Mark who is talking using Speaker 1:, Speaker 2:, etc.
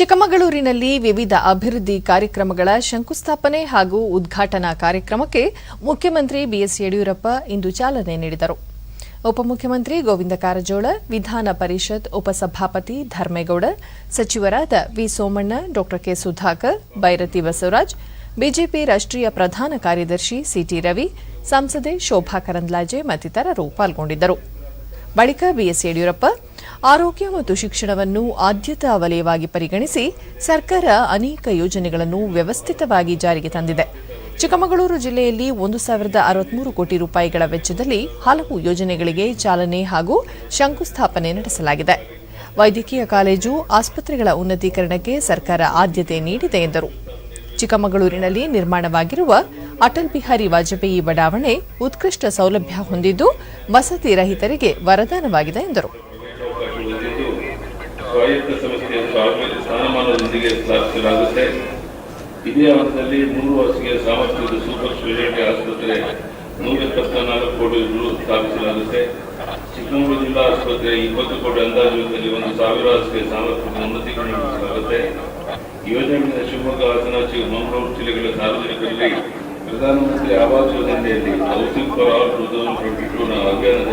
Speaker 1: ಚಿಕ್ಕಮಗಳೂರಿನಲ್ಲಿ ವಿವಿಧ ಅಭಿವೃದ್ಧಿ ಕಾರ್ಯಕ್ರಮಗಳ ಶಂಕುಸ್ಥಾಪನೆ ಹಾಗೂ ಉದ್ಘಾಟನಾ ಕಾರ್ಯಕ್ರಮಕ್ಕೆ ಮುಖ್ಯಮಂತ್ರಿ ಬಿಎಸ್ ಯಡಿಯೂರಪ್ಪ ಇಂದು ಚಾಲನೆ ನೀಡಿದರು. ಉಪಮುಖ್ಯಮಂತ್ರಿ ಗೋವಿಂದ ಕಾರಜೋಳ, ವಿಧಾನ ಪರಿಷತ್ ಉಪಸಭಾಪತಿ ಧರ್ಮೇಗೌಡ, ಸಚಿವರಾದ ವಿ ಸೋಮಣ್ಣ ಡಾ ಕೆ ಸುಧಾಕರ್, ಬೈರತಿ ಬಸವರಾಜ್, ಬಿಜೆಪಿ ರಾಷ್ಟ್ರೀಯ ಪ್ರಧಾನ ಕಾರ್ಯದರ್ಶಿ ಸಿಟಿ ರವಿ, ಸಂಸದೆ ಶೋಭಾ ಕರಂದ್ಲಾಜೆ ಮತ್ತಿತರರು ಪಾಲ್ಗೊಂಡಿದ್ದರು. ಬಳಿಕ ಬಿಎಸ್ ಯಡಿಯೂರಪ್ಪ ಆರೋಗ್ಯ ಮತ್ತು ಶಿಕ್ಷಣವನ್ನು ಆದ್ಯತಾ ವಲಯವಾಗಿ ಪರಿಗಣಿಸಿ ಸರ್ಕಾರ ಅನೇಕ ಯೋಜನೆಗಳನ್ನು ವ್ಯವಸ್ಥಿತವಾಗಿ ಜಾರಿಗೆ ತಂದಿದೆ. ಚಿಕ್ಕಮಗಳೂರು ಜಿಲ್ಲೆಯಲ್ಲಿ ಒಂದು ಸಾವಿರದ ಅರವತ್ಮೂರು ಕೋಟಿ ರೂಪಾಯಿಗಳ ವೆಚ್ಚದಲ್ಲಿ ಹಲವು ಯೋಜನೆಗಳಿಗೆ ಚಾಲನೆ ಹಾಗೂ ಶಂಕುಸ್ಥಾಪನೆ ನಡೆಸಲಾಗಿದೆ. ವೈದ್ಯಕೀಯ ಕಾಲೇಜು, ಆಸ್ಪತ್ರೆಗಳ ಉನ್ನತೀಕರಣಕ್ಕೆ ಸರ್ಕಾರ ಆದ್ಯತೆ ನೀಡಿದೆ ಎಂದರು. ಚಿಕ್ಕಮಗಳೂರಿನಲ್ಲಿ ನಿರ್ಮಾಣವಾಗಿರುವ ಅಟಲ್ ಬಿಹಾರಿ ವಾಜಪೇಯಿ ಬಡಾವಣೆ ಉತ್ಕೃಷ್ಟ ಸೌಲಭ್ಯ ಹೊಂದಿದ್ದು, ವಸತಿ ರಹಿತರಿಗೆ ವರದಾನವಾಗಿದೆ ಎಂದರು.
Speaker 2: ಸ್ವಾಯತ್ತ ಸಂಸ್ಥೆಯ ಸ್ಥಾನಮಾನದೊಂದಿಗೆ ಸ್ಥಾಪಿಸಲಾಗುತ್ತೆ. ಇದೇ ಹಂತದಲ್ಲಿ ಮೂರು ವರ್ಷಗಳ ಸಾಮರ್ಥ್ಯದ ಸೂಪರ್ ಸ್ಪೆಷಾಲಿಟಿ ಆಸ್ಪತ್ರೆ ನೂರ ಎಪ್ಪತ್ತ ನಾಲ್ಕು ಕೋಟಿ ರು ಸ್ಥಾಪಿಸಲಾಗುತ್ತೆ. ಚಿಕ್ಕಮಗಳೂರು ಜಿಲ್ಲಾ ಆಸ್ಪತ್ರೆ ಇಪ್ಪತ್ತು ಕೋಟಿ ಅಂದಾಜು ವೆಚ್ಚದಲ್ಲಿ ಒಂದು ಸಾವಿರ ಹಾಸಿಗೆ ಸಾಮರ್ಥ್ಯದ ಉನ್ನತೀಕರಣಗೊಳಿಸಲಾಗುತ್ತೆ ಯೋಜನೆಯಿಂದ ಶಿವಮೊಗ್ಗ, ಹಾಸನ ಮಂಗಳೂರು ಜಿಲ್ಲೆಗಳ ಸಾರ್ವಜನಿಕರಲ್ಲಿ ಪ್ರಧಾನಮಂತ್ರಿ ಆವಾಸ್ ಯೋಜನೆಯಲ್ಲಿ housing for all two thousand twenty two ನ ಅಭಿಯಾನದ